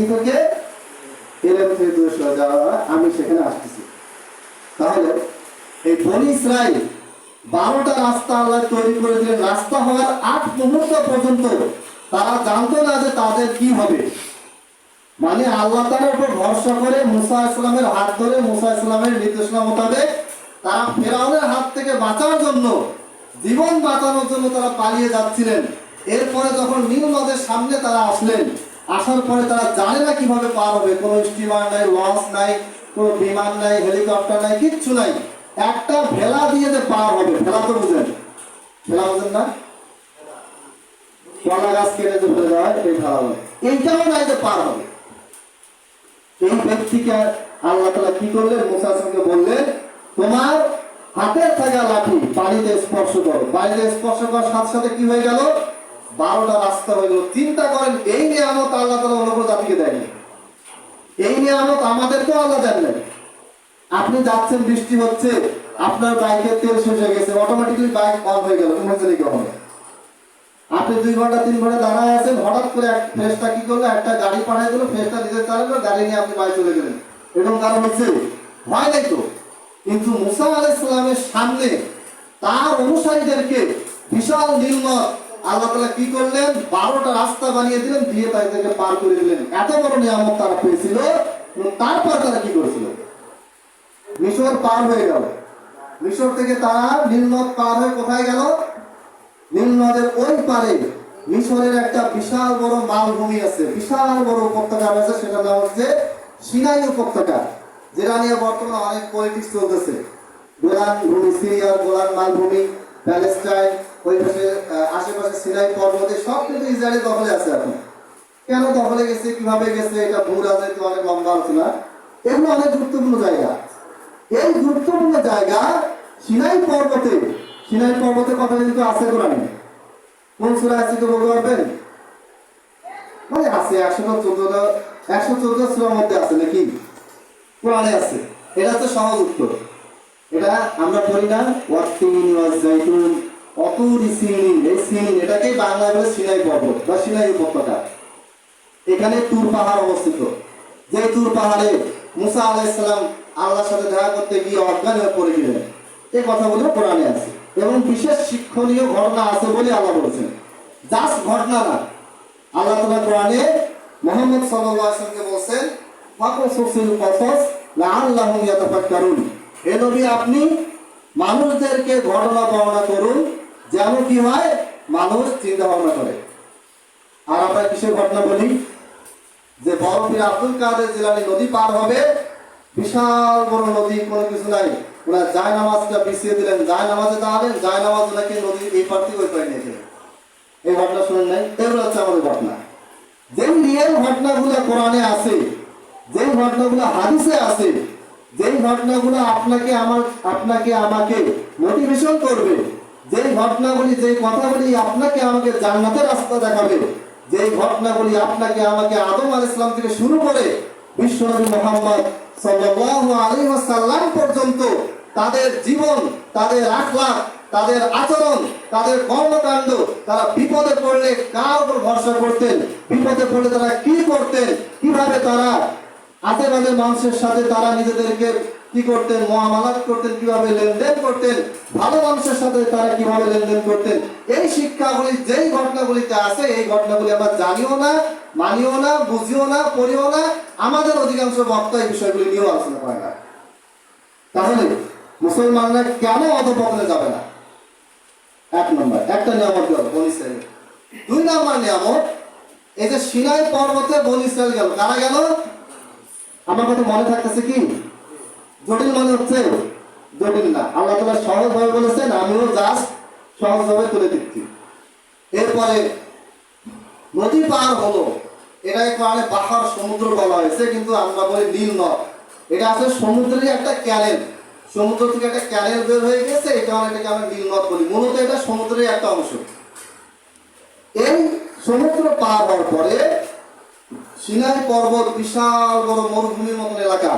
থেকে এলেন থেকে দূরে যাওয়া আমি সেখানে আসতেছি। তাহলে এই বনি ইসরাইল বারোটা রাস্তা আল্লাহ তৈরি করে রাস্তা হওয়ার আট মুহূর্ত পর্যন্ত তারা জানতো না যে তাদের কি হবে। মানে আল্লাহ তালার উপর ভরসা করে মুসা ইসলামের হাত ধরে মুসা ইসলামের নির্দেশনা মোতাবেক তারা ফেরাউনের হাত থেকে বাঁচার জন্য, জীবন বাঁচানোর জন্য তারা পালিয়ে যাচ্ছিলেন। এরপরে যখন নীল নদের সামনে তারা আসলেন আসার পরে তারা জানে না কীভাবে পার হবে। কোনো স্টিমার নাই লঞ্চ নাই, কোনো বিমান নাই, হেলিকপ্টার নাই, কিচ্ছু নাই। একটা ভেলা দিয়ে যে পার হবে, ভেলা তো বুঝেন। ভেলা বুঝেন না? কলা গাছ কেটে যে ফেলে দেওয়া এই ভেলা বলে এইটাও নাই যে পার হবে। এই ব্যক্তিকে আল্লাহ তালা কি করলেন? মুসার সঙ্গে বললেন, তোমার হাতের থাকা লাঠি পানিতে স্পর্শ করো। পানিতে স্পর্শ করার সাথে সাথে কি হয়ে গেল? বারোটা রাস্তা গেল। চিন্তা করেন, এই নিয়ামত আল্লাহ তালা অন্য কোনো জাতিকে দেয়নি। এই নিয়ামত আমাদেরকেও আল্লাহ দেন নাই। আপনি যাচ্ছেন, বৃষ্টি হচ্ছে, আপনার বাইকের তেল শেষ হয়ে গেছে অটোমেটিকলি বাইক অন হয়ে গেল। ইমার্জেন্সি হবে আপনি দুই ঘণ্টা, তিন ঘণ্টা দাঁড়ায় আছেন, হঠাৎ করে এক ফ্রেশটা কি করল? একটা গাড়ি পাঠিয়ে দিল, ফ্রেশটা দিতে চালালো গাড়ি নিয়ে আপনি বাড়ি চলে গেলেন। এরকম কারণ হচ্ছে হয় নাই তো? কিন্তু মুসা আলাইসালামের সামনে তার অনুসারীদেরকে বিশাল নির্মত আল্লাহ তালা কি করলেন? বারোটা রাস্তা বানিয়ে দিলেন, দিয়ে তাদেরকে পার করে দিলেন। এত বড় নিয়ামত তারা পেয়েছিল তারপর তারা কি করেছিল? মিশর পার হয়ে গেল। মিশর থেকে তারা নীলনদ পার হয়ে কোথায় গেল? নীলনদের ওই পারে মিশরের একটা বিশাল বড় মালভূমি আছে। বিশাল বড় উপত্যকা আছে সেটার নাম হচ্ছে সিনাই উপত্যকা, যেটা নিয়ে বর্তমানে অনেক পলিটিক্স চলতেছে। গোলান ভূমি, সিরিয়ার গোলান মালভূমি, প্যালেস্টাইন, ওই পাশে সিনাই পর্বতে সব কিন্তু ইসরায়েলের দখলে আছে এখন। কেন দখলে গেছে, কীভাবে গেছে, এটা ভূ রাজনীতি অনেক লম্বা আলোচনা এগুলো অনেক গুরুত্বপূর্ণ জায়গা। এই গুরুত্বপূর্ণ জায়গা সিনাই পর্বতে। সিনাই পর্বতের কথা কিন্তু আছে কোরআনে। কোন সুরা আছে তো বলতে পারবেন? মানে আছে, একশো চোদ্দ একশো চোদ্দ সুরার মধ্যে আছে নাকি? কোরআনে আছে। এটা হচ্ছে সহজ উত্তর। এটা আমরা পড়ি না ওয়াজাইতুন অতুর সিনিন এই সিনিন এটাকেই বাংলায় বলে সিনাই পর্বত বা সিনাই উপত্যকা। এখানে তুর পাহাড় অবস্থিত। যে তুর পাহাড়ে মুসা আলাইসালাম আল্লাহর সাথে দেখা করতে গিয়ে অজ্ঞান হয়ে পড়ে গেলেন। এই কথাগুলো কোরআনে আছে। এবং বিশেষ শিক্ষণীয় ঘটনা আছে বলে আল্লাহ বলেছেন। জাস্ট ঘটনা না। আল্লাহ তালা কোরআনে মোহাম্মদ ওয়াসাল্লামকে বলছেন হে নবী, আপনি মানুষদেরকে ঘটনা বর্ণনা করুন যেন কি হয়? মানুষ চিন্তা ভাবনা করে। আর আমরা কিসের ঘটনা বলি? যে বরফির আব্দুল কাদের জেলানি নদী পার হবে, বিশাল বড় নদী, কোনো কিছু নাই। ওনার জায় নামাজটা বিছিয়ে দিলেন, জায় নামাজে দাঁড়াবেন জায় নামাজ ওনাকে নদী এই পার থেকে ওই পারে নিয়ে এই ঘটনা শুনেন নাই? এগুলো হচ্ছে আমাদের ঘটনা। যে রিয়েল ঘটনাগুলো কোরআনে আছে যে ঘটনাগুলো হাদিসে আছে যে ঘটনাগুলো আপনাকে আমার আপনাকে আমাকে মোটিভেশন করবে যে ঘটনাগুলি, যে কথাগুলি আপনাকে আমাকে জান্নাতের রাস্তা দেখাবে, যে ঘটনাগুলি আপনাকে আমাকে আদম আল ইসলাম থেকে শুরু করে বিশ্বনবী মোহাম্মদ সাল্লাল্লাহু আলাইহি পর্যন্ত তাদের জীবন, তাদের আখলাক তাদের আচরণ, তাদের কর্মকাণ্ড, তারা বিপদে পড়লে কার উপর ভরসা করতেন? বিপদে পড়লে তারা কি করতেন? কীভাবে তারা আশেপাশের মানুষের সাথে তারা নিজেদেরকে কি করতেন? মহামালাত করতেন, কীভাবে লেনদেন করতেন? ভালো মানুষের সাথে তারা কীভাবে লেনদেন করতেন? এই শিক্ষাগুলি, যেই ঘটনাগুলিতে আছে, এই ঘটনাগুলি আমরা জানিও না, মানিও না, বুঝিও না, পড়িও না। আমাদের অধিকাংশ বক্তা এই বিষয়গুলি নিয়েও আলোচনা করে না। তাহলে মুসলমানরা কেন অধপতনে যাবে না? এক নম্বর, একটা নিয়ামত গেল দুই নম্বর নিয়ামত, এই যে সিনাই পর্বতে বন গেল, কারা গেল? আমার কথা মনে থাকতেছে কি? জটিল মনে হচ্ছে? জটিল না। আল্লাহ তালা সহজ ভাবে বলেছেন, আমিও জাস্ট সহজ ভাবে তুলে দিচ্ছি। এরপরে, নদী পার হলো। এটা কারণে পাহাড় সমুদ্র বলা হয়েছে, কিন্তু আমরা বলি নীল নদ। এটা আসলে সমুদ্রেরই একটা ক্যানেল সমুদ্র থেকে একটা ক্যানেল বের হয়ে গেছে এই কারণে এটাকে আমরা নীল নদ বলি। মূলত এটা সমুদ্রের একটা অংশ। এই সমুদ্র পার হওয়ার পরে সিনাই পর্বত বিশাল বড় মরুভূমির মতন এলাকা।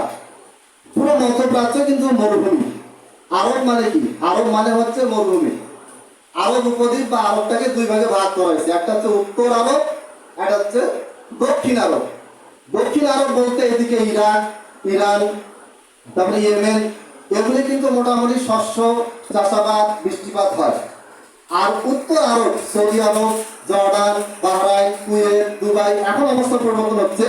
পুরো মধ্যপ্রাচ্য কিন্তু মরুভূমি। আরব মানে কি? আরব মানে হচ্ছে মরুভূমি। আরব উপদ্বীপ বা আরবটাকে দুই ভাগে ভাগ করা হয়েছে। একটা হচ্ছে উত্তর আরব, একটা হচ্ছে দক্ষিণ আরব। দক্ষিণ আরব বলতে এদিকে ইরাক, ইরান, তারপরে ইয়েমেন। এগুলি কিন্তু মোটামুটি শস্য চাষাবাদ বৃষ্টিপাত হয়। আর উত্তর Arab, Saudi Arab, Jordan, Bahrain, Kuwait, Dubai, এখন অবস্থা পরিবর্তন হচ্ছে।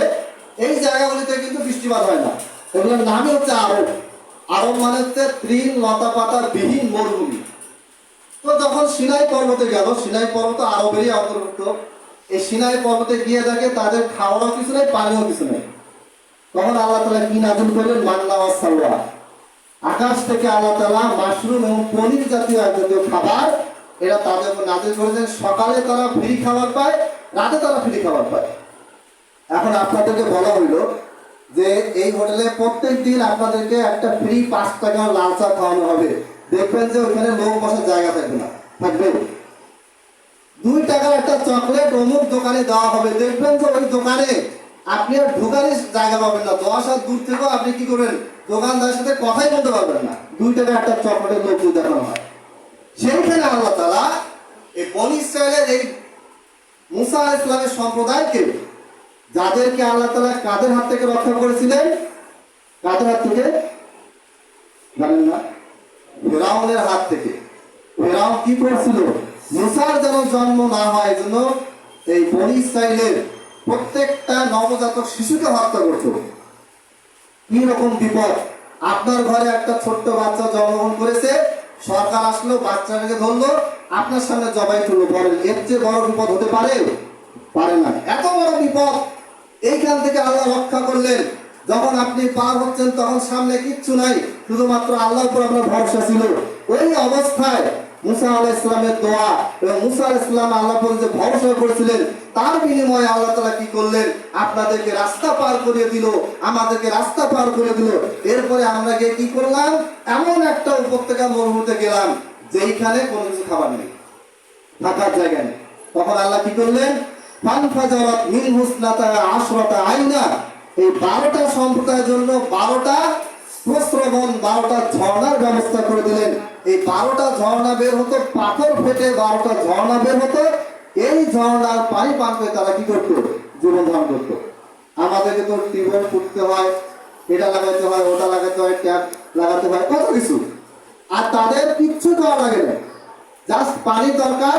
এই জায়গাগুলিতে কিন্তু বৃষ্টিপাত হয় না। এগুলোর নামই হচ্ছে আরব। আরব মানে হচ্ছে তৃণ লতা পাতা বিহীন মরুভূমি। তো যখন সিনাই পর্বতে গেল, সিনাই পর্বত আরবেরই অন্তর্ভুক্ত। এই সিনাই পর্বতে গিয়ে দেখে তাদের খাওয়ারও কিছু নেই, পানিও কিছু নেই। তখন আল্লাহ তালা কি নাজুল করলেন? মান্না সালওয়া আকাশ থেকে আল্লাহ তালা মাশরুম এবং পনির জাতীয় জাতীয় খাবার এরা তাদের নাজিল করেছেন। সকালে তারা ফ্রি খাবার পায়, রাতে তারা ফ্রি খাবার পায়। এখন আপনাদেরকে বলা হইল যে এই হোটেলে প্রত্যেক দিন আপনাদেরকে একটা ফ্রি পাঁচ টাকা লাল চা খাওয়ানো হবে। দেখবেন যে ওখানে লোক বসার জায়গা থাকবে না। থাকবে? দুই টাকার একটা চকলেট অমুক দোকানে দেওয়া হবে। দেখবেন যে ওই দোকানে আপনি আর ঢোকারই জায়গা পাবেন না। দশ হাত দূর থেকেও আপনি কি করবেন? দোকানদারের সাথে কথাই বলতে পারবেন না। দুই টাকার একটা চকলেটের লোক দেখানো হয়। সেইখানে আল্লাহ তালা এই বনি ইসরায়েলের এই মুসা ইসলামের সম্প্রদায়কে যাদেরকে আল্লাহ তালা কাদের হাত থেকে রক্ষা করেছিলেন, কাদের হাত থেকে? জানেন না? ফেরাউনের হাত থেকে। ফেরাউন কি করছিল মুসার যেন জন্ম না হয় জন্য এই বনি ইসরায়েলের প্রত্যেকটা নবজাতক শিশুকে হত্যা করত। কি রকম বিপদ? আপনার ঘরে একটা ছোট্ট বাচ্চা জন্মগ্রহণ করেছে, সরকার আসলো, বাচ্চাটাকে ধরলো, আপনার সামনে জবাই করল, বলেন, এর চেয়ে বড় বিপদ হতে পারে? পারে না। এত বড় বিপদ এইখান থেকে আল্লাহ রক্ষা করলেন। যখন আপনি পার হচ্ছেন, তখন সামনে কিচ্ছু নাই, শুধুমাত্র আল্লাহর উপর আপনার ভরসা ছিল। ওই অবস্থায় মুসা আলাহ ইসলামের দোয়া এবং মুসা আলাহ ইসলাম আল্লাহ যে ভরসা করেছিলেন, তার বিনিময়ে আল্লাহ তালা কি করলেন? আপনাদেরকে রাস্তা পার করে দিল, আমাদেরকে রাস্তা পার করে দিল। এরপরে আমরা গিয়ে কি করলাম? এমন একটা উপত্যকা মরুভূমিতে গেলাম, যেইখানে কোনো কিছু খাবার নেই, থাকার জায়গা নেই। তখন আল্লাহ কি করলেন? ফানফাজারাত মিন হুসনাতা আশরাতা আইনা। এই বারোটা সম্প্রদায়ের জন্য বারোটা প্রস্রবণ বারোটা ঝর্ণার ব্যবস্থা করে দিলেন। এই বারোটা ঝর্ণা বের হতো, পাথর ফেটে বারোটা ঝর্ণা বের হতো। এই ঝর্ণার পানি পান করে তারা কি করতো? জীবন ধারণ করতো। আমাদেরকে তো টিউবওয়েল ফুটতে হয়, এটা লাগাতে হয়, ওটা লাগাতে হয়, ট্যাপ লাগাতে হয়, কত কিছু। আর তাদের কিচ্ছু দেওয়া লাগে না। জাস্ট পানি দরকার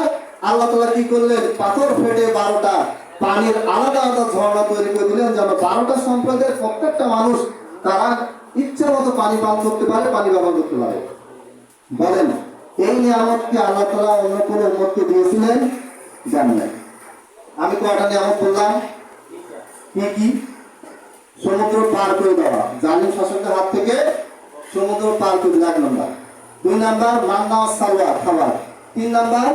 আল্লাহ তালা কি করলেন? পাথর ফেটে বারোটা পানির আলাদা আলাদা ঝর্ণা তৈরি করে দিলেন যেন বারোটা সম্প্রদায়ের প্রত্যেকটা মানুষ তারা ইচ্ছে মতো পানি পান করতে পারে, পানি ব্যবহার করতে পারে। বলেন, এই নিয়ামত কি আল্লাহ তালা অন্য কোনো উন্মতকে দিয়েছিলেন? জানেন আমি কয়টা নিয়ামত বললাম? কি কি? সমুদ্র পার করে দেওয়া। জালিম শাসকের হাত থেকে সমুদ্র পার করে এক নম্বর। দুই নাম্বার মান্না সালওয়া খাবার। তিন নাম্বার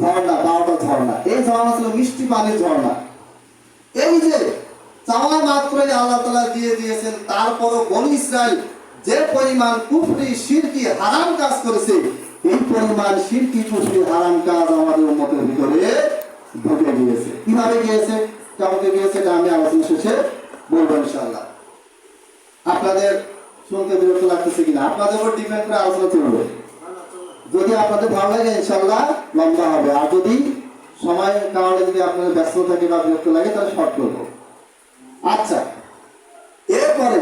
ঝর্ণা, বারোটা ঝর্ণা। এই ঝর্ণা ছিল মিষ্টি পানির ঝর্ণা। এই যে চাওয়া মাত্রই আল্লাহ তালা দিয়ে দিয়েছেন, তারপরও বনি ইসরায়েল যে পরিমাণ কুফরি শিরকি হারাম কাজ করেছে, এই পরিমাণ শিরকি কুফরি, হারাম কাজ আমাদের মতের ভিতরে ঢুকে গিয়েছে। কীভাবে গিয়েছে? কেমন গিয়েছে এটা আমি আলোচনা শেষে বলব ইনশাআল্লাহ। আপনাদের শুনতে বিরক্ত লাগতেছে কিনা? আপনাদের উপর ডিপেন্ড করে আলোচনা চলবে। যদি আপনাদের ভালো লাগে ইনশাল্লাহ লম্বা হবে। আর যদি সময়ের কারণে যদি আপনাদের ব্যস্ত থাকে বা বিরক্ত লাগে, তাহলে শর্ট করব। আচ্ছা এরপরে